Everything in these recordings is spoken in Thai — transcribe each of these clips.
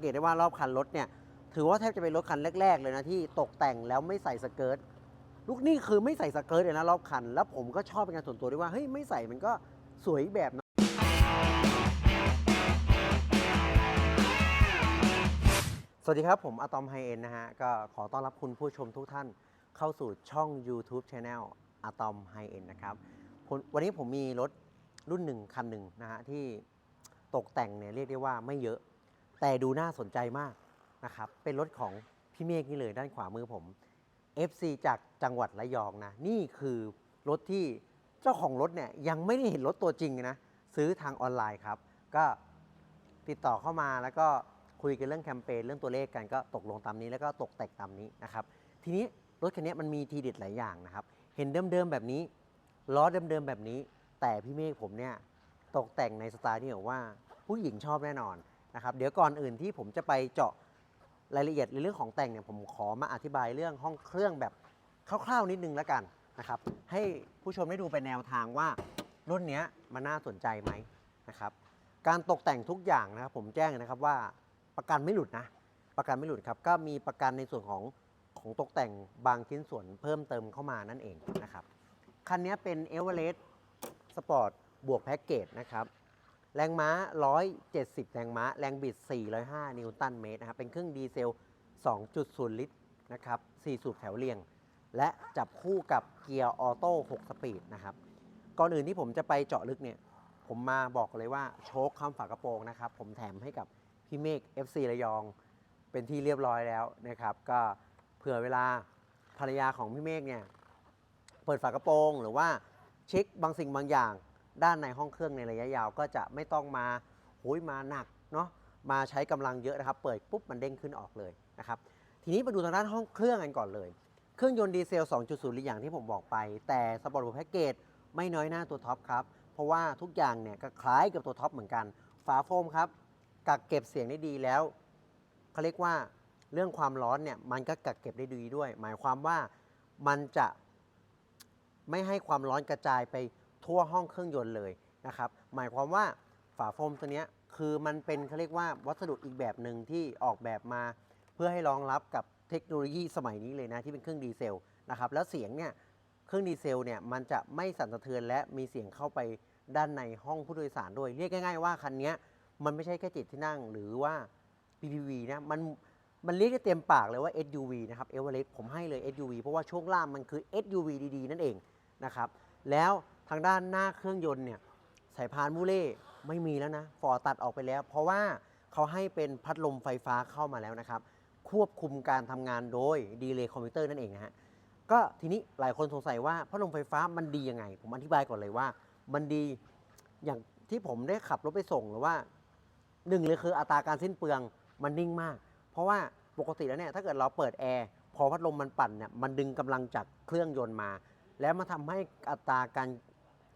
งเกตได้ว่ารอบคันรถเนี่ยถือว่าแทบจะเป็นรถคันแรก ๆ เลยนะที่ตกแต่งแล้วไม่ใส่สเกิร์ตลูกนี่คือไม่ใส่สเกิร์ตเลยนะรอบคัน แล้วผมก็ชอบเป็นการส่วนตัวด้วยว่าเฮ้ยไม่ใส่มันก็สวยอีกแบบนะสวัสดีครับผมอะตอมไฮเอ็นนะฮะ ก็ขอต้อนรับคุณผู้ชมทุกท่านเข้าสู่ช่อง YouTube Channel อะตอมไฮเอ็นนะครับวันนี้ผมมีรถรุ่นหนึ่งคันหนึ่งนะฮะที่ตกแต่งเนี่ยเรียกได้ว่าไม่เยอะ แต่ดูน่าสนใจมากนะครับ เป็นรถของพี่เมฆนี่เลยด้านขวามือผม FC จากจังหวัดระยองนะ นี่คือรถที่เจ้าของรถเนี่ยยังไม่ได้เห็นรถตัวจริงนะ ซื้อทางออนไลน์ครับ ก็ติดต่อเข้ามาแล้วก็คุยกันเรื่องแคมเปญเรื่องตัวเลขกันก็ตกลงตามนี้แล้วก็ตกแต่งตามนี้นะครับ ทีนี้รถคันนี้มันมีทีเด็ดหลายอย่างนะครับ เห็นเดิมๆแบบนี้ล้อเดิมๆแบบนี้ แต่พี่เมฆผมเนี่ยตกแต่งในสไตล์ที่แบบว่าผู้หญิงชอบแน่นอน นะครับเดี๋ยวก่อนอื่นที่ผมจะไปเจาะรายละเอียดในเรื่องของแต่งเนี่ยผมขอมาอธิบายเรื่องห้องเครื่องแบบคร่าวๆนิดนึงแล้วกันนะครับให้ผู้ชมได้ดูเป็นแนวทางว่ารุ่นเนี้ยมันน่าสนใจไหมนะครับการตกแต่งทุกอย่างนะครับผมแจ้งนะครับว่าประกันไม่หลุดนะประกันไม่หลุดครับก็มีประกันในส่วนของของตกแต่งบางชิ้นส่วนเพิ่มเติมเข้ามานั่นเองนะครับคันนี้เป็น e v e r e s t Sport บวกแพ็กเกจนะครับ แรงม้า 170 แรงม้า แรงบิด 405 นิวตันเมตรนะครับ เป็นเครื่องดีเซล 2.0 ลิตรนะครับ 4 สูบแถวเรียง และจับคู่กับเกียร์ออโต้ 6 สปีดนะครับ ก่อนอื่นที่ผมจะไปเจาะลึกเนี่ย ผมมาบอกเลยว่าโชคคำฝากระโปรงนะครับ ผมแถมให้กับพี่เมฆ FC ระยอง เป็นที่เรียบร้อยแล้วนะครับ ก็เผื่อเวลาภรรยาของพี่เมฆเนี่ย เปิดฝากระโปรงหรือว่าเช็คบางสิ่งบางอย่าง ด้านในห้องเครื่องในระยะยาวก็จะไม่ต้องมาโหุยมาหนักเนาะมาใช้กำลังเยอะนะครับ เปิดปุ๊บมันเด้งขึ้นออกเลยนะครับ ทีนี้มาดูทางด้านห้องเครื่องกันก่อนเลย เครื่องยนต์ดีเซล 2.0ลิตรอย่างที่ผมบอกไป แต่สปอร์ตแพ็กเกจไม่น้อยหน้าตัวท็อปครับ เพราะว่าทุกอย่างเนี่ยก็คล้ายกับตัวท็อปเหมือนกัน ฝาโฟมครับ กักเก็บเสียงได้ดีแล้วเขาเรียกว่าเรื่องความร้อนเนี่ยมันก็กักเก็บได้ดีด้วย หมายความว่ามันจะไม่ให้ความร้อนกระจายไป ทั่วห้องเครื่องยนต์เลยนะครับ หมายความว่าฝาโฟมตัวนี้คือมันเป็นเขาเรียกว่าวัสดุอีกแบบหนึ่งที่ออกแบบมา เพื่อให้รองรับกับเทคโนโลยีสมัยนี้เลยนะที่เป็นเครื่องดีเซลนะครับ แล้วเสียงเนี่ยเครื่องดีเซลเนี่ยมันจะไม่สั่นสะเทือนและมีเสียงเข้าไปด้านในห้องผู้โดยสารด้วย เรียกง่ายๆว่าคันนี้มันไม่ใช่แค่จิตที่นั่งหรือว่า PPV นะมันมันเรียกได้เต็มปากเลยว่า SUV นะครับเอเวอเรสต์ผมให้เลย SUV เพราะว่าช่วงล่างมันคือ SUV ดีๆ นั่นเองนะครับ แล้ว ทางด้านหน้าเครื่องยนต์เนี่ยสายพานมูเล่ไม่มีแล้วนะฟอร์ตัดออกไปแล้ว เพราะว่าเขาให้เป็นพัดลมไฟฟ้าเข้ามาแล้วนะครับ ควบคุมการทำงานโดยดีเลย์คอมพิวเตอร์นั่นเองนะฮะก็ทีนี้หลายคนสงสัยว่าพัดลมไฟฟ้ามันดียังไง ผมอธิบายก่อนเลยว่า มันดีอย่างที่ผมได้ขับรถไปส่งหรือว่าหนึ่งเลยคืออัตราการสิ้นเปลืองมันนิ่งมาก เพราะว่าปกติแล้วเนี่ยถ้าเกิดเราเปิดแอร์พอพัดลมมันปั่นเนี่ยมันดึงกำลังจากเครื่องยนต์มา แล้วมาทำให้อัตราการ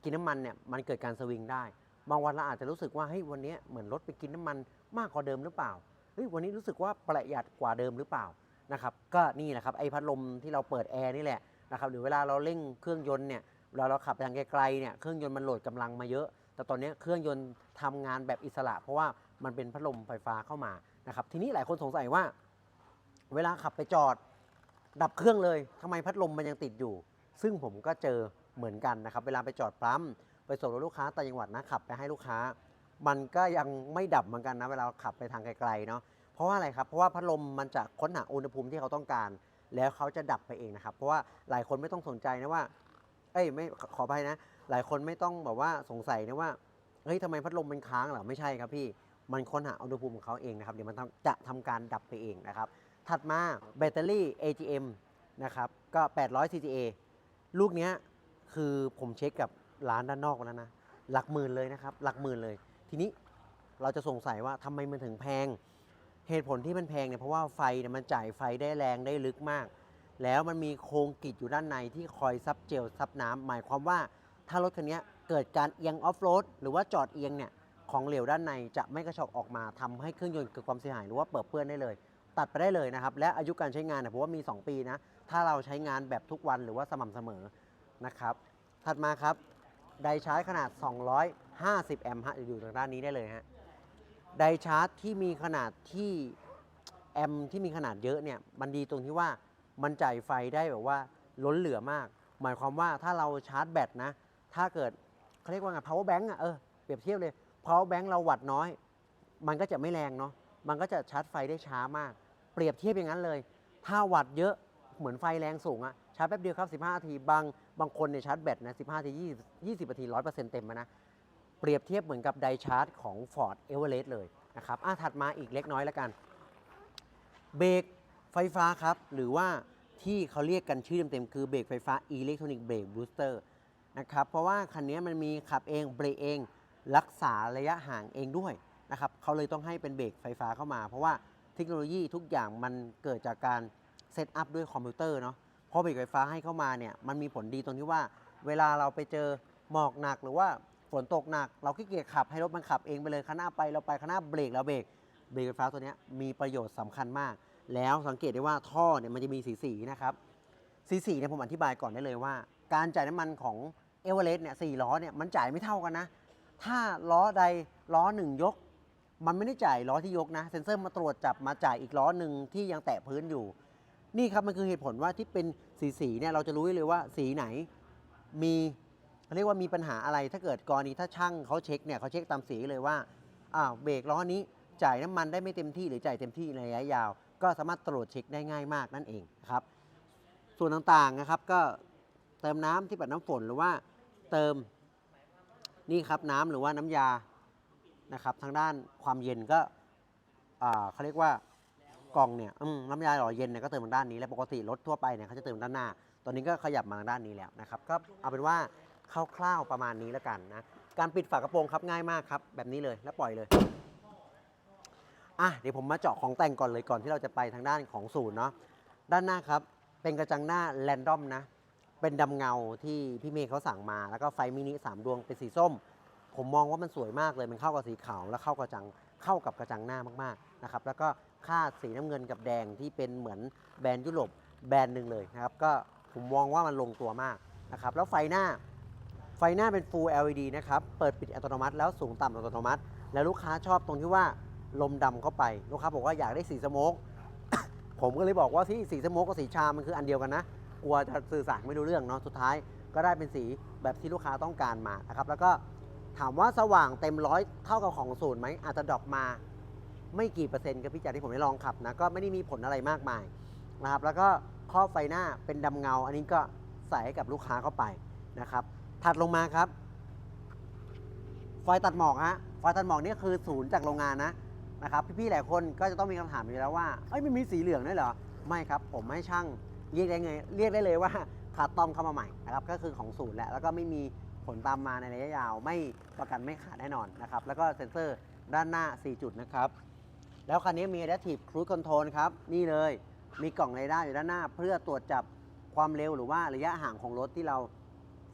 กินน้ำมันเนี่ยมันเกิดการสวิงได้ บางวันเราอาจจะรู้สึกว่าเฮ้ยวันนี้เหมือนรถไปกินน้ำมันมากกว่าเดิมหรือเปล่าเฮ้ยวันนี้รู้สึกว่าประหยัดกว่าเดิมหรือเปล่านะครับก็นี่แหละครับไอ้พัดลมที่เราเปิดแอร์นี่แหละนะครับหรือเวลาเราเร่งเครื่องยนต์เนี่ยเวลาเราขับไปทางไกลๆเนี่ยเครื่องยนต์มันโหลดกำลังมาเยอะ แต่ตอนนี้เครื่องยนต์ทำงานแบบอิสระ เพราะว่ามันเป็นพัดลมไฟฟ้าเข้ามานะครับทีนี้หลายคนสงสัยว่า เวลาขับไปจอด ดับเครื่องเลยทำไมพัดลมมันยังติดอยู่ ซึ่งผมก็เจอ เหมือนกันนะครับ เวลาไปจอดปั๊มไปส่งรถลูกค้าต่างจังหวัดนะขับไปให้ลูกค้า มันก็ยังไม่ดับเหมือนกันนะเวลาขับไปทางไกลๆเนาะเพราะว่าอะไรครับเพราะว่าพัดลมมันจะค้นหาอุณหภูมิที่เขาต้องการ แล้วเขาจะดับไปเองนะครับเพราะว่าหลายคนไม่ต้องสนใจนะว่า เอ้ยไม่ขออภัยนะ หลายคนไม่ต้องแบบว่าสงสัยนะว่าเฮ้ยทำไมพัดลมมันค้างเหรอไม่ใช่ครับพี่มันค้นหาอุณหภูมิของเขาเองนะครับเดี๋ยวมันจะทำการดับไปเองนะครับ ถัดมาแบตเตอรี่ AGM นะครับก็ 800 CCA ลูกเนี้ย คือผมเช็คกับร้านด้านนอกแล้วนะหลักหมื่นเลยนะครับ หลักหมื่นเลย ทีนี้เราจะสงสัยว่าทำไมมันถึงแพง เหตุผลที่มันแพงเนี่ยเพราะว่าไฟเนี่ยมันจ่ายไฟได้แรงได้ลึกมาก แล้วมันมีโครงกิจอยู่ด้านในที่คอยซับเจลซับน้ำหมายความว่าถ้ารถคันนี้เกิดการเอียงออฟโรดหรือว่าจอดเอียงเนี่ยของเหลวด้านในจะไม่กระชอกออกมาทำให้เครื่องยนต์เกิดความเสียหายหรือว่าเปิดเปื้อนได้เลย ตัดไปได้เลยนะครับและอายุการใช้งานเนี่ยผมว่ามี 2 ปีนะถ้าเราใช้งานแบบทุกวันหรือว่าสม่ำเสมอ นะครับ ถัดมาครับไดชาร์จขนาด 250 แอมป์ฮะอยู่ทางด้านนี้ได้เลยฮะไดชาร์จที่มีขนาดที่แอมป์ที่มีขนาดเยอะเนี่ยมันดีตรงที่ว่ามันจ่ายไฟได้แบบว่าล้นเหลือมาก หมายความว่าถ้าเราชาร์จแบตนะ ถ้าเกิดเขาเรียกว่าไง power bank อะเออเปรียบเทียบเลย power bank เราวัดน้อย มันก็จะไม่แรงเนาะมันก็จะชาร์จไฟได้ช้ามาก เปรียบเทียบอย่างนั้นเลย ถ้าวัดเยอะเหมือนไฟแรงสูงอะ ชาร์จแป๊บเดียวครับ 15นาที บาง บางคนเนี่ยชาร์จแบตนะ 15นาที20 20นาที100%เต็มอะนะ เปรียบเทียบเหมือนกับไดชาร์จของ Ford e v e r e s t เลยนะครับ อะ ถัดมาอีกเล็กน้อยแล้วกัน เบรกไฟฟ้าครับ หรือว่าที่เขาเรียกกันชื่อเต็มๆ คือเบรกไฟฟ้า Electronic Brake Booster นะครับ เพราะว่าคันนี้มันมีขับเองเบรกเอง รักษาระยะห่างเองด้วยนะครับ เขาเลยต้องให้เป็นเบรกไฟฟ้าเข้ามา เพราะว่าเทคโนโลยีทุกอย่างมันเกิดจากการเซตอัพด้วยคอมพิวเตอร์เนาะ พอเบรกไฟฟ้าให้เข้ามาเนี่ยมันมีผลดีตรงที่ว่า เวลาเราไปเจอหมอกหนักหรือว่าฝนตกหนัก เราขี้เกียจขับให้รถมันขับเองไปเลยข้างหน้าไปเราไปข้างหน้าเบรกแล้วเบรกเบรกไฟฟ้าตัวนี้มีประโยชน์สำคัญมาก แล้วสังเกตได้ว่าท่อเนี่ยมันจะมีสีสีนะครับสีสีเนี่ยผมอธิบายก่อนได้เลยว่า การจ่ายน้ำมันของเอเวอเรสต์เนี่ยสี่ล้อเนี่ยมันจ่ายไม่เท่ากันนะ ถ้าล้อใดล้อหนึ่งยก มันไม่ได้จ่ายล้อที่ยกนะ เซ็นเซอร์มาตรวจจับมาจ่ายอีกล้อหนึ่งที่ยังแตะพื้นอยู่ นี่ครับมันคือเหตุผลว่าที่เป็นสีสีเนี่ยเราจะรู้ได้เลยว่าสีไหนมีเรียกว่ามีปัญหาอะไรถ้าเกิดกรณีถ้าช่างเขาเช็คเนี่ยเขาเช็คตามสีเลยว่าอ้าวเบรกล้อนี้จ่ายน้ำมันได้ไม่เต็มที่หรือจ่ายเต็มที่ในระยะยาว ก็สามารถตรวจเช็คได้ง่ายมากนั่นเองครับ ส่วนต่างๆนะครับก็เติมน้ำที่ปัดน้ำฝนหรือว่าเติมนี่ครับน้ำหรือว่าน้ำยานะครับทางด้านความเย็นก็เขาเรียกว่า กล่องเนี่ยอืมน้ำยาหล่อเย็นเนี่ยก็เติมทางด้านนี้แล้วปกติรถทั่วไปเนี่ยเขาจะเติมด้านหน้า ตอนนี้ก็ขยับมาทางด้านนี้แล้วนะครับก็เอาเป็นว่าคร่าวๆประมาณนี้แล้วกันนะการปิดฝากระโปรงครับง่ายมากครับแบบนี้เลยแล้วปล่อยเลยอะเดี๋ยวผมมาเจาะของแต่งก่อนเลยก่อนที่เราจะไปทางด้านของศูนย์เนาะด้านหน้าครับเป็นกระจังหน้าแรนดอมนะเป็นดำเงาที่พี่เมย์เขาสั่งมาแล้วก็ไฟมินิสามดวงเป็นสีส้ม ผมมองว่ามันสวยมากเลยมันเข้ากับสีขาวแล้วเข้ากระจังเข้ากับกระจังหน้ามากๆนะครับแล้วก็ คาดสีน้ำเงินกับแดงที่เป็นเหมือนแบรนด์ยุโรปแบรนด์หนึ่งเลยนะครับ ก็ผมมองว่ามันลงตัวมากนะครับ แล้วไฟหน้า ไฟหน้าเป็น Full LED นะครับ เปิดปิดอัตโนมัติ แล้วสูงต่ำอัตโนมัติ แล้วลูกค้าชอบตรงที่ว่าลมดำเข้าไป ลูกค้าบอกว่าอยากได้สีสโมกผมก็เลยบอกว่าที่สีสโมกกับสีชา มันคืออันเดียวกันนะ กลัวจะสื่อสารไม่รู้เรื่องเนาะ สุดท้ายก็ได้เป็นสีแบบที่ลูกค้าต้องการมานะครับ แล้วก็ถามว่าสว่างเต็มร้อยเท่ากับของศูนย์ไหมอาจจะดรอปมา ไม่กี่เปอร์เซ็นต์กับพี่จาที่ผมได้ลองขับนะก็ไม่ได้มีผลอะไรมากมายนะครับแล้วก็ครอบไฟหน้าเป็นดำเงา อันนี้ก็ใส่ให้กับลูกค้าเข้าไปนะครับถัดลงมาครับ ไฟตัดหมอกฮะไฟตัดหมอกนี่คือศูนย์จากโรงงานนะนะครับพี่ๆหลายคนก็จะต้องมีคำถามอยู่แล้วว่าเอ้ยมันมีสีเหลืองด้วยเหรอไม่ครับ ผมให้ช่างเรียกได้ไงเรียกได้เลยว่าขาดต้อมเข้ามาใหม่นะครับก็คือของศูนย์แหละแล้วก็ไม่มีผลตามมาในระยะยาว ไม่ประกันไม่ขาดแน่นอนนะครับแล้วก็เซ็นเซอร์ด้านหน้า 4 จุดนะครับ แล้วคันนี้มี Adaptive Cruise Control ครับ นี่เลย มีกล่องเรดาร์อยู่ด้านหน้า เพื่อตรวจจับความเร็วหรือว่าระยะห่างของรถที่เรา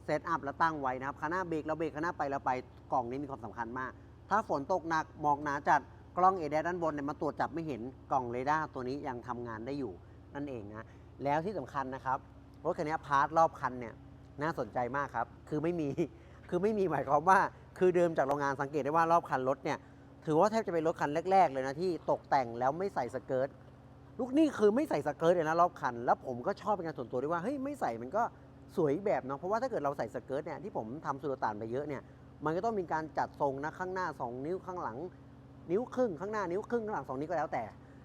เซตอัพแล้วตั้งไว้นะครับคันหน้าเบรกเราเบรกคันหน้าไปเราไปกล่องนี้มีความสำคัญมาก ถ้าฝนตกหนักหมอกหนาจัดกล้องเอเดด้านบนเนี่ยมาตรวจจับไม่เห็นกล่องเรดาร์ตัวนี้ยังทำงานได้อยู่นั่นเองนะแล้วที่สำคัญนะครับรถคันนี้พาร์ทรอบคันเนี่ยน่าสนใจมากครับ คือไม่มีคือไม่มีหมายความว่า คือเดิมจากโรงงานสังเกตได้ว่ารอบคันรถเนี่ย ถือว่าแทบจะเป็นรถคันแรก ๆ เลยนะที่ตกแต่งแล้วไม่ใส่สเกิร์ตลูกนี่คือไม่ใส่สเกิร์ตเลยนะรอบคัน แล้วผมก็ชอบเป็นการส่วนตัวด้วยว่าเฮ้ยไม่ใส่มันก็สวยแบบเนาะเพราะว่าถ้าเกิดเราใส่สเกิร์ตเนี่ยที่ผมทำสุลต่านไปเยอะเนี่ยมันก็ต้องมีการจัดทรงนะข้างหน้า 2 นิ้วข้างหลัง นิ้วครึ่งข้างหน้านิ้วครึ่งข้างหลัง2นิ้วก็แล้วแต่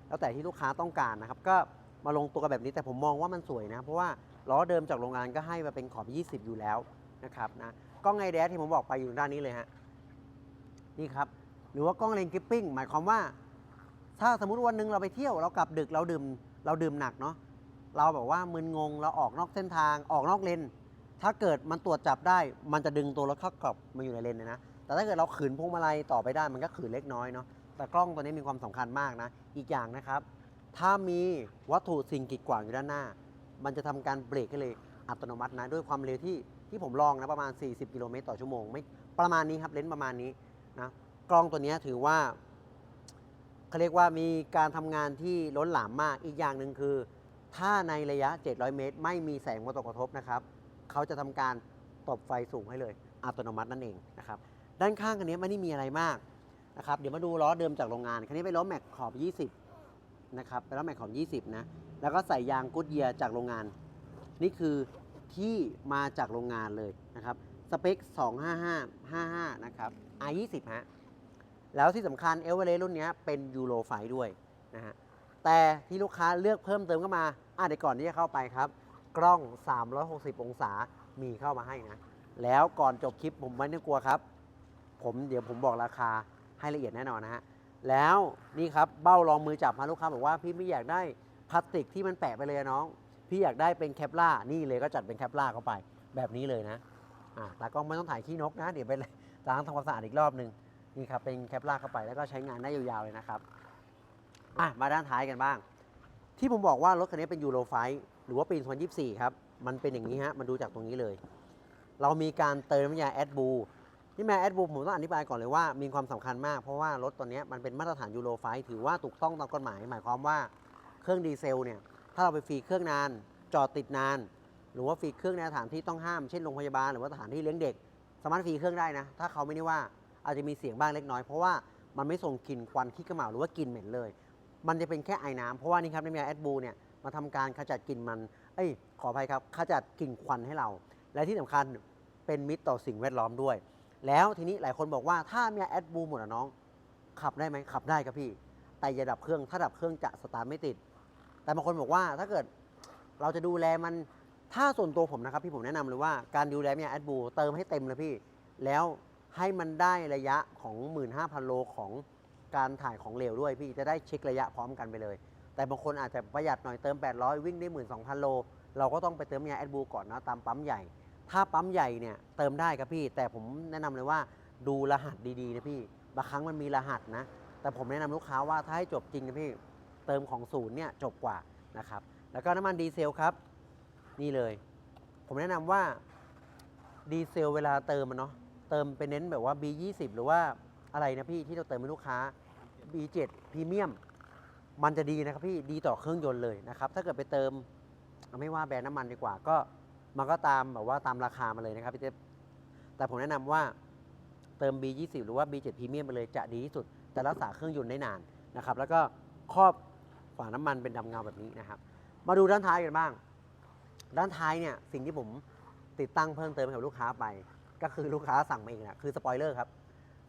แล้วแต่ที่ลูกค้าต้องการนะครับก็มาลงตัวกันแบบนี้แต่ผมมองว่ามันสวยนะ เพราะว่าล้อเดิมจากโรงงานก็ให้มาเป็นขอบ 20 อยู่แล้วนะครับนะกล้องไอแดสที่ผมบอกไปอยู่ด้านนี้เลยฮะนี่ครับ รือว่ากล้องเลนกริปปิ้งหมายความว่า ถ้าสมมุติวันหนึ่งเราไปเที่ยวเรากลับดึกเราดื่มเราดื่มหนักเนาะเราแบบว่ามึนงงเราออกนอกเส้นทางออกนอกเลนถ้าเกิดมันตรวจจับได้ มันจะดึงตัวรถเข้ากลับมาอยู่ในเลนเลยนะแต่ถ้าเกิดเราขืนพวงมาลัยต่อไปได้มันก็ขืนเล็กน้อยเนาะแต่กล้องตัวนี้มีความสำคัญมากนะ อีกอย่างนะครับ ถ้ามีวัตถุสิ่งกีดขวางอยู่ด้านหน้า มันจะทำการเบรกให้เลยอัตโนมัตินะด้วยความเร็วที่ที่ผมลองนะประมาณ 40 กิโลเมตรต่อชั่วโมงไม่ประมาณนี้ครับเลนประมาณนี้นะ กล้องตัวนี้ถือว่าเขาเรียกว่ามีการทำงานที่ล้นหลามมากอีกอย่างหนึ่งคือ ถ้าในระยะ 700 เมตร ไม่มีแสงมาตกกระทบนะครับ เขาจะทำการตบไฟสูงให้เลย อัตโนมัตินั่นเองนะครับ ด้านข้างอันนี้ไม่ได้มีอะไรมากนะครับเดี๋ยวมาดูล้อเดิมจากโรงงาน คันนี้เป็นล้อแม็กขอบ 20 นะครับเป็นล้อแม็กขอบ 20 นะ แล้วก็ใส่ยางกุดเยียจากโรงงาน นี่คือที่มาจากโรงงานเลยนะครับ สเปค 255 55 นะครับ R20 ฮะ แล้วที่สำคัญเอเวอเรสต์รุ่นนี้เป็นยูโรไฟด้วยนะฮะแต่ที่ลูกค้าเลือกเพิ่มเติมเข้ามาอะเดี๋ยวก่อนที่จะเข้าไปครับ กล้อง 360 องศามีเข้ามาให้นะ แล้วก่อนจบคลิปผมไม่ต้องกลัวครับ ผมเดี๋ยวผมบอกราคาให้ละเอียดแน่นอนนะฮะแล้วนี่ครับเบ้ารองมือจับมาลูกค้าบอกว่าพี่ไม่อยากได้พลาสติกที่มันแปะไปเลยน้อง พี่อยากได้เป็นแคปล่านี่เลยก็จัดเป็นแคปล่าเข้าไปแบบนี้เลยนะอ่าตากล้องไม่ต้องถ่ายขี้นกนะ เดี๋ยวไปล้างทำความสะอาดอีกรอบหนึ่ง นี่ครับเป็นแคปล่าเข้าไปแล้วก็ใช้งานได้ยาวๆเลยนะครับอะมาด้านท้ายกันบ้าง ที่ผมบอกว่ารถคันนี้เป็นยูโรไฟหรือว่าปี2024 ครับ มันเป็นอย่างนี้ฮะมันดูจากตรงนี้เลย เรามีการเติมน้ำยาแอดบูนี่แม่แอดบูผมต้องอธิบายก่อนเลยว่ามีความสำคัญมากเพราะว่ารถตัวนี้มันเป็นมาตรฐานยูโรไฟถือว่าถูกต้องตามกฎหมาย หมายความว่าเครื่องดีเซลเนี่ยถ้าเราไปฟรีเครื่องนาน จอดติดนาน หรือว่าฟรีเครื่องในสถานที่ต้องห้ามเช่นโรงพยาบาลหรือว่าสถานที่เลี้ยงเด็ก สามารถฟรีเครื่องได้นะ ถ้าเขาไม่ได้ว่า อาจจะมีเสียงบ้างเล็กน้อยเพราะว่ามันไม่ส่งกลิ่นควันขี้กระเหมาหรือว่ากลิ่นเหม็นเลย มันจะเป็นแค่ไอ้น้ำเพราะว่านี่ครับน้ำยาแอดบูเนี่ยมาทำการขจัดกลิ่นมัน เอ้ย ขออภัยครับ ขจัดกลิ่นควันให้เรา และที่สำคัญเป็นมิตรต่อสิ่งแวดล้อมด้วย แล้วทีนี้หลายคนบอกว่าถ้ามีแอดบูหมดอะน้อง ขับได้ไหมขับได้ครับพี่ แต่อย่าดับเครื่อง ถ้าดับเครื่องจะสตาร์ทไม่ติด แต่บางคนบอกว่าถ้าเกิดเราจะดูแลมัน ถ้าส่วนตัวผมนะครับพี่ผมแนะนำเลยว่าการดูแลเมียแอดบูเติมให้เต็มเลยพี่ แล้ว ให้มันได้ระยะของ 15,000 โลของการถ่ายของเหลวด้วยพี่จะได้เช็คระยะพร้อมกันไปเลย แต่บางคนอาจจะประหยัดหน่อยเติม 800 วิ่งได้ 12,000 โล เราก็ต้องไปเติมยาแอดบูก่อนนะตามปั๊มใหญ่ ถ้าปั๊มใหญ่เนี่ยเติมได้ครับพี่ แต่ผมแนะนำเลยว่าดูรหัสดีๆนะพี่ บางครั้งมันมีรหัสนะ แต่ผมแนะนำลูกค้าว่าถ้าให้จบจริงนะพี่ เติมของศูนย์เนี่ยจบกว่านะครับ แล้วก็น้ำมันดีเซลครับ นี่เลย ผมแนะนำว่าดีเซลเวลาเติมมันเนาะ เติมไปเน้นแบบว่า B20 หรือว่าอะไรนะพี่ที่เราเติมให้ลูกค้า B7 พรีเมียมมันจะดีนะครับพี่ดีต่อเครื่องยนต์เลยนะครับ ถ้าเกิดไปเติมไม่ว่าแบรนด์น้ำมันดีกว่าก็มันก็ตามแบบว่าตามราคามาเลยนะครับพี่เจ๊แต่ผมแนะนำว่าเติม B20 หรือว่า B7 พรีเมียมไปเลยจะดีที่สุดจะรักษาเครื่องยนต์ได้นานนะครับ แล้วก็ครอบฝาน้ำมันเป็นดำเงาแบบนี้นะครับ มาดูด้านท้ายกันบ้าง ด้านท้ายเนี่ยสิ่งที่ผมติดตั้งเพิ่มเติมให้กับลูกค้าไป ก็คือลูกค้าสั่งมาเองนะคือสปอยเลอร์ครับ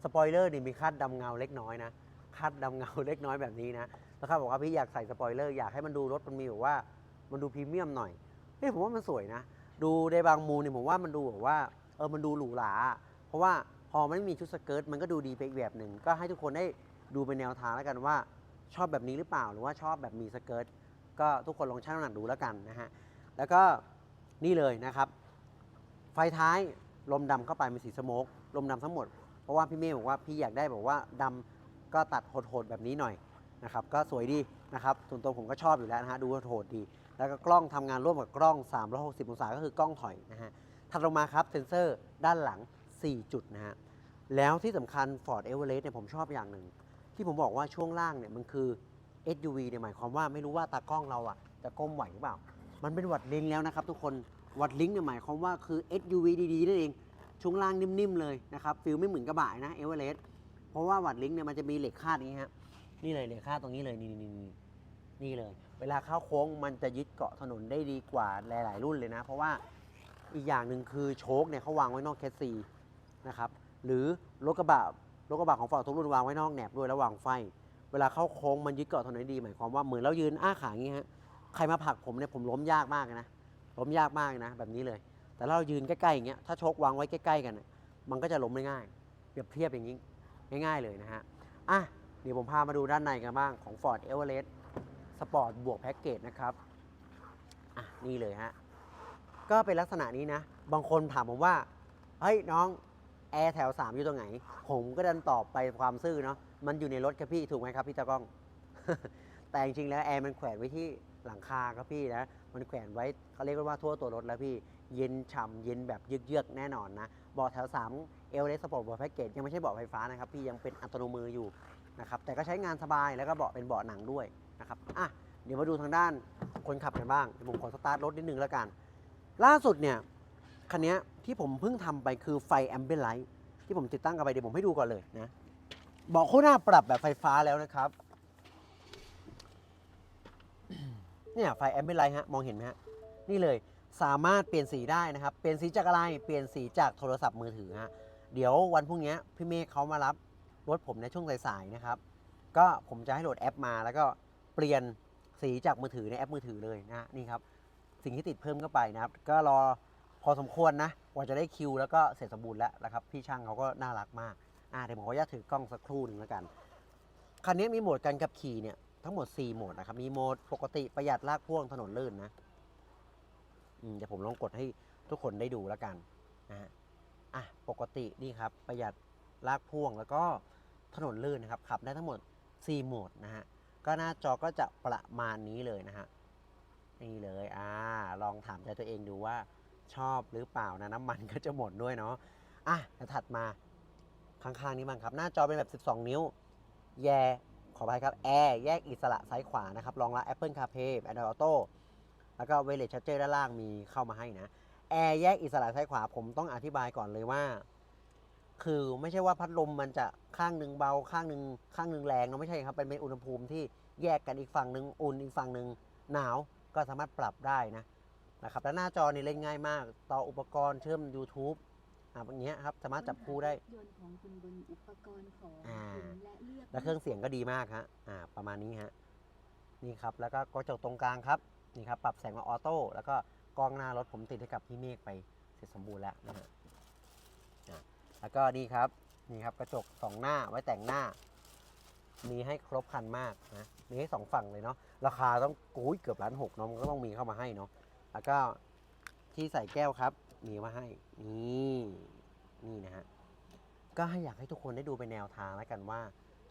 สปอยเลอร์นี่มีคาดดำเงาเล็กน้อยนะคาดดำเงาเล็กน้อยแบบนี้นะแล้วเขาบอกว่าพี่อยากใส่สปอยเลอร์อยากให้มันดูรถมันมีแบบว่า มันดูพรีเมียมหน่อยเฮ้ยผมว่ามันสวยนะ ดูในบางมูลเนี่ยผมว่ามันดูแบบว่าเออมันดูหรูหราเพราะว่าพอมันไม่มีชุดสเกิร์ตมันก็ดูดีไปอีกแบบหนึ่งก็ให้ทุกคนได้ดูเป็นแนวทางแล้วกันว่า ชอบแบบนี้หรือเปล่าหรือว่าชอบแบบมีสเกิร์ตก็ทุกคนลองชั่งน้ำหนักดูแล้วกันนะฮะแล้วก็นี่เลยนะครับ ไฟท้าย ลมดำเข้าไปเป็นสีสโมกลมดำทั้งหมด เพราะว่าพี่เมย์บอกว่าพี่อยากได้แบบว่าดำก็ตัดโหดๆแบบนี้หน่อยนะครับ ก็สวยดีนะครับ ส่วนตัวผมก็ชอบอยู่แล้วนะฮะ ดูโหดดี แล้วก็กล้องทำงานร่วมกับกล้อง 360 องศา ก็คือกล้องถอยนะฮะ ถัดลงมาครับเซ็นเซอร์ด้านหลัง 4 จุดนะฮะ แล้วที่สำคัญ Ford Everest เนี่ยผมชอบอย่างหนึ่ง ที่ผมบอกว่าช่วงล่างเนี่ยมันคือ SUV เนี่ยหมายความว่าไม่รู้ว่าตากล้องเราอะจะก้มไหวหรือเปล่า มันเป็นวัดลิงแล้วนะครับทุกคน วัดลิงเนี่ยหมายความว่าคือ SUV ดีๆนั่นเอง ช่วงล่างนิ่มๆเลยนะครับฟิลไม่เหมือนกระบะนะเอเวอเรสต์เพราะว่าวัดลิงเนี่ยมันจะมีเหล็กคาดอย่างนี้ฮะนี่เลยเหล็กคาดตรงนี้เลยนี่นี่นี่นี่เลย เวลาเข้าโค้งมันจะยึดเกาะถนนได้ดีกว่าหลาย ๆ รุ่นเลยนะ เพราะว่าอีกอย่างหนึ่งคือโชคเนี่ยเขาวางไว้นอกแคสซีนะครับหรือรถกระบะรถกระบะของฝรั่งทุกรุ่นวางไว้นอกแหนบด้วยแล้ววางไฟ เวลาเข้าโค้งมันยึดเกาะถนนได้ดีหมายความว่าเหมือนเรายืนอ้าขาอย่างนี้ฮะใครมาผลักผมเนี่ยผมล้มยากมากนะ ล้มยากมากนะ แบบนี้เลย แต่ถ้าเรายืนใกล้ๆอย่างเงี้ยถ้าชควางไว้ใกล้ ๆ กัน มันก็จะล้มได้ง่ายเปรียบเทียบอย่างนี้ง่ายๆเลยนะฮะอะเดี๋ยวผมพามาดูด้านในกันบ้างของ Ford Everest Sport บวกแพ็กเกจนะครับอะนี่เลยฮะก็เป็นลักษณะนี้นะ บางคนถามผมว่าเฮ้ยน้องแอร์แถว 3 อยู่ตรงไหน ผมก็ดันตอบไปความซื่อเนาะมันอยู่ในรถครับพี่ถูกไหมครับพี่ตากล้อง แต่จริงๆแล้วแอร์มันแขวนไว้ที่หลังคาครับพี่นะ มันแขวนไว้เขาเรียกว่าทั่วตัวรถแล้วพี่ เย็นฉ่ำเย็นแบบเยือกๆแน่นอนนะเบาะแถว3เอลเลสสปอร์ตบอร์แพ็กเกจยังไม่ใช่เบาะไฟฟ้านะครับพี่ยังเป็นอัตโนมืออยู่นะครับแต่ก็ใช้งานสบายแล้วก็เบาะเป็นเบาะหนังด้วยนะครับอะเดี๋ยวมาดูทางด้านคนขับกันบ้างเดี๋ยวผมขอสตาร์ทรถนิดนึงแล้วกัน ล่าสุดเนี่ยคันนี้ที่ผมเพิ่งทำไปคือไฟแอมเบียนไลท์ที่ผมติดตั้งกันไปเดี๋ยวผมให้ดูก่อนเลยนะเบาะคู่หน้าปรับแบบไฟฟ้าแล้วนะครับ เนี่ยไฟแอมเบไลท์ฮะมองเห็นไหมฮะนี่เลยสามารถเปลี่ยนสีได้นะครับ เปลี่ยนสีจากอะไร เปลี่ยนสีจากโทรศัพท์มือถือฮะเดี๋ยววันพรุ่งนี้พี่เมฆเขามารับรถผมในช่วงสายๆนะครับ ก็ผมจะให้โหลดแอปมาแล้วก็เปลี่ยนสีจากมือถือในแอปมือถือเลยนะฮะนี่ครับ สิ่งที่ติดเพิ่มเข้าไปนะครับ ก็รอพอสมควรนะกว่าจะได้คิวแล้วก็เสร็จสมบูรณ์แล้วนะครับ พี่ช่างเขาก็น่ารักมากอ่าเดี๋ยวผมขออนุญาตถือกล้องสักครู่หนึ่งแล้วกันคันนี้มีโหมดการขับขี่เนี่ย ทั้งหมด 4 โหมดนะครับ มีโหมดปกติประหยัดลากพ่วงถนนลื่นนะอืมเดี๋ยวผมลองกดให้ทุกคนได้ดูแล้วกันนะฮะอะปกตินี่ครับประหยัดลากพ่วงแล้วก็ถนนลื่นนะครับขับได้ทั้งหมด 4 โหมดนะฮะก็หน้าจอก็จะประมาณนี้เลยนะฮะนี่เลยอ่าลองถามใจตัวเองดูว่าชอบหรือเปล่านะน้ำมันก็จะหมดด้วยเนาะอะแล้วถัดมาข้างๆนี้บ้างครับ หน้าจอเป็นแบบ 12 นิ้ว แย่ ขออภัยครับแอร์แยกอิสระซ้ายขวานะครับรองรับ Apple CarPlay Android Auto แล้วก็ Wireless Charger ด้านล่างมีเข้ามาให้นะแอร์แยกอิสระซ้ายขวาผมต้องอธิบายก่อนเลยว่า คือไม่ใช่ว่าพัดลมมันจะข้างหนึ่งเบาข้างหนึ่งข้างหนึ่งแรงเนอะไม่ใช่ครับเป็นเป็นอุณหภูมิที่แยกกันอีกฝั่งหนึ่งอุ่นอีกฝั่งหนึ่งหนาวก็สามารถปรับได้นะนะครับแล้วหน้าจอนี่เล่นง่ายมาก ต่ออุปกรณ์เชื่อม YouTube อะอย่างเงี้ยครับสามารถจับคู่ได้ ยนต์ของคุณบนอุปกรณ์ของอ่า คุณและเลือกและเครื่องเสียงก็ดีมากฮะอ่า ประมาณนี้ฮะนี่ครับแล้วก็กระจกตรงกลางครับนี่ครับปรับแสงมาออโต้แล้วก็กล้องหน้ารถผมติดให้กับพี่เมฆไปเสร็จสมบูรณ์แล้วนะฮะอะแล้วก็นี่ครับนี่ครับกระจกสองหน้าไว้แต่งหน้า มีให้ครบครันมากนะมีให้สองฝั่งเลยเนาะราคาต้องกุ้ยเกือบล้านหกเนาะมันก็ต้องมีเข้ามาให้เนาะแล้วก็ที่ใส่แก้วครับ มีมาให้นี่นี่นะฮะก็ให้อยากให้ทุกคนได้ดูเป็นแนวทางแล้วกันว่า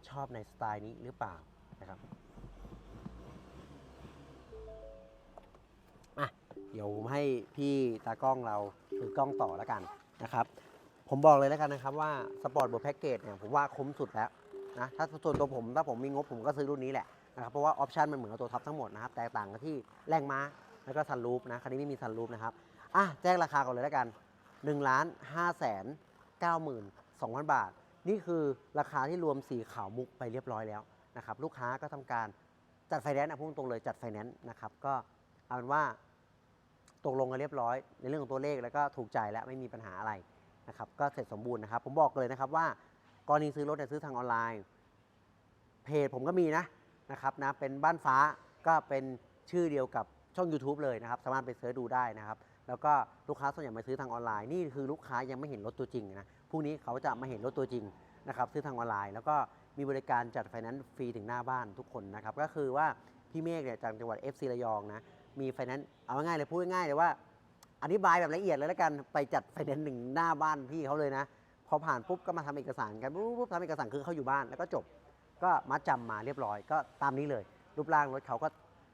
ชอบในสไตล์นี้หรือเปล่านะครับอะเดี๋ยวผมให้พี่ตากล้องเราถือกล้องต่อแล้วกันนะครับ ผมบอกเลยแล้วกันนะครับว่าสปอร์ตบนแพ็กเกจเนี่ยผมว่าคุ้มสุดแล้วนะถ้าส่วนตัวผมถ้าผมมีงบผมก็ซื้อรุ่นนี้แหละนะครับเพราะว่าออปชันมันเหมือนกับตัวท็อปทั้งหมดนะครับแตกต่างกันที่แรงม้าแล้วก็ซันรูฟนะคันนี้ไม่มีซันรูฟนะครับ อะแจ้งราคาก่อนเลยแล้วกัน1ล้าน5แสน9หมื่น2,000บาท นี่คือราคาที่รวมสีขาวมุกไปเรียบร้อยแล้วนะครับลูกค้าก็ทำการจัดไฟแนนซ์นะพูดตรงเลยจัดไฟแนนซ์นะครับก็เอาเป็นว่าตกลงกันเรียบร้อย ในเรื่องของตัวเลขแล้วก็ถูกใจแล้วไม่มีปัญหาอะไรนะครับก็เสร็จสมบูรณ์นะครับ ผมบอกเลยนะครับว่ากรณีซื้อรถเนี่ยซื้อทางออนไลน์ เพจผมก็มีนะนะครับนะเป็นบ้านฟ้าก็เป็นชื่อเดียวกับช่อง YouTube เลยนะครับ สามารถไปเสิร์ชดูได้นะครับ แล้วก็ลูกค้าส่วนใหญ่มาซื้อทางออนไลน์นี่คือลูกค้ายังไม่เห็นรถตัวจริงนะพรุ่งนี้เขาจะมาเห็นรถตัวจริงนะครับซื้อทางออนไลน์ แล้วก็มีบริการจัดไฟแนนซ์ฟรีถึงหน้าบ้านทุกคนนะครับก็คือว่าพี่เมฆเนี่ยจากจังหวัด FC ระยองนะมีไฟแนนซ์เอาง่ายเลยพูดง่ายเลยว่า อธิบายแบบละเอียดเลยแล้วกันไปจัดไฟแนนซ์หนึ่งหน้าบ้านพี่เขาเลยนะพอผ่านปุ๊บก็มาทำเอกสารกันปุ๊บปุ๊บทำเอกสารคือเขาอยู่บ้านแล้วก็จบ ก็มัดจำมาเรียบร้อยก็ตามนี้เลย รูปร่างรถเขาก็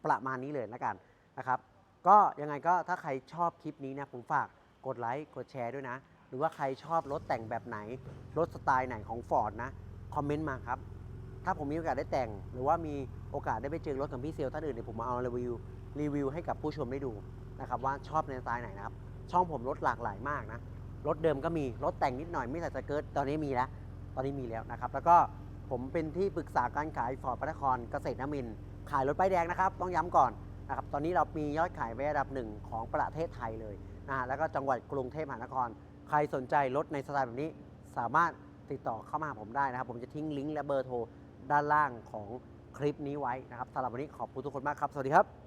ประมาณนี้เลยแล้วกันนะครับ ก็ยังไงก็ถ้าใครชอบคลิปนี้นะผมฝากกดไลค์กดแชร์ด้วยนะ หรือว่าใครชอบรถแต่งแบบไหน รถสไตล์ไหนของ Ford นะ คอมเมนต์มาครับ ถ้าผมมีโอกาสได้แต่ง หรือว่ามีโอกาสได้ไปเจอรถกับพี่เซลท่านอื่นเดี๋ยวผมมาเอารีวิวรีวิวให้กับผู้ชมได้ดูนะครับว่าชอบในสไตล์ไหนนะครับ ช่องผมรถหลากหลายมากนะ รถเดิมก็มี รถแต่งนิดหน่อยไม่ใส่สเกิร์ตตอนนี้มีแล้ว ตอนนี้มีแล้วนะครับ แล้วก็ผมเป็นที่ปรึกษาการขายฟอร์ดพระนครเกษตรนมินขายรถป้ายแดงนะครับ ต้องย้ำก่อน นะครับตอนนี้เรามียอดขายไว้อันดับหนึ่งของประเทศไทยเลยนะฮะแล้วก็จังหวัดกรุงเทพมหานคร ใครสนใจรถในสไตล์แบบนี้ สามารถติดต่อเข้ามาผมได้นะครับ ผมจะทิ้งลิงก์และเบอร์โทรด้านล่างของคลิปนี้ไว้นะครับสำหรับวันนี้ขอบคุณทุกคนมากครับ สวัสดีครับ